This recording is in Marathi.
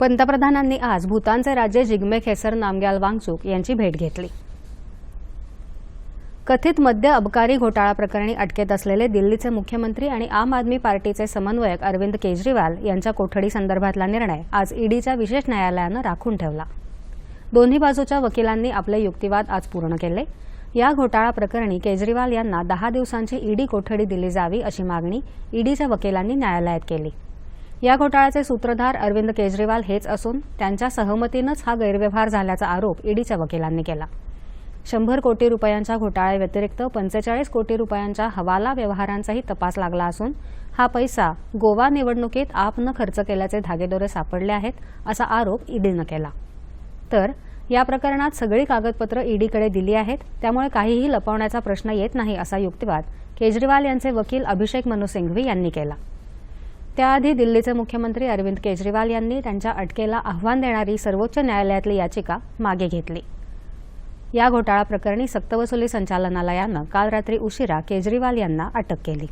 पंतप्रधानांनी आज भूतानचे राजे जिग्मे खेसर नामग्याल वांगचूक यांची भेट घेतली. कथित मद्य अबकारी घोटाळा प्रकरणी अटकेत असलेले दिल्लीचे मुख्यमंत्री आणि आम आदमी पार्टीचे समन्वयक अरविंद केजरीवाल यांच्या कोठडी संदर्भातला निर्णय आज ईडीच्या विशेष न्यायालयानं राखून ठेवला. दोन्ही बाजूच्या वकिलांनी आपले युक्तिवाद आज पूर्ण केले. या घोटाळा प्रकरणी केजरीवाल यांना दहा दिवसांची ईडी कोठडी दिली जावी अशी मागणी ईडीच्या वकिलांनी न्यायालयात केली. या घोटाळ्याचे सूत्रधार अरविंद केजरीवाल हेच असून त्यांच्या सहमतीनंच हा गैरव्यवहार झाल्याचा आरोप ईडीच्या वकिलांनी केला. शंभर कोटी रुपयांच्या घोटाळ्याव्यतिरिक्त पंचेचाळीस कोटी रुपयांच्या हवाला व्यवहारांचाही तपास लागला असून हा पैसा गोवा निवडणुकीत आपनं खर्च केल्याचे धागेदोरे सापडले आहेत असा आरोप ईडीनं केला. तर या प्रकरणात सगळी कागदपत्रं ईडीकडे दिली आहेत त्यामुळे काहीही लपवण्याचा प्रश्न येत नाही असा युक्तिवाद केजरीवाल यांचे वकील अभिषेक मनु सिंघवी यांनी केला. त्याआधी दिल्लीचे मुख्यमंत्री अरविंद केजरीवाल यांनी त्यांच्या अटकेला आव्हान देणारी सर्वोच्च न्यायालयातली याचिका मागे घेतली. या घोटाळा प्रकरणी सक्तवसुली संचालनालयानं काल रात्री उशिरा केजरीवाल यांना अटक केली.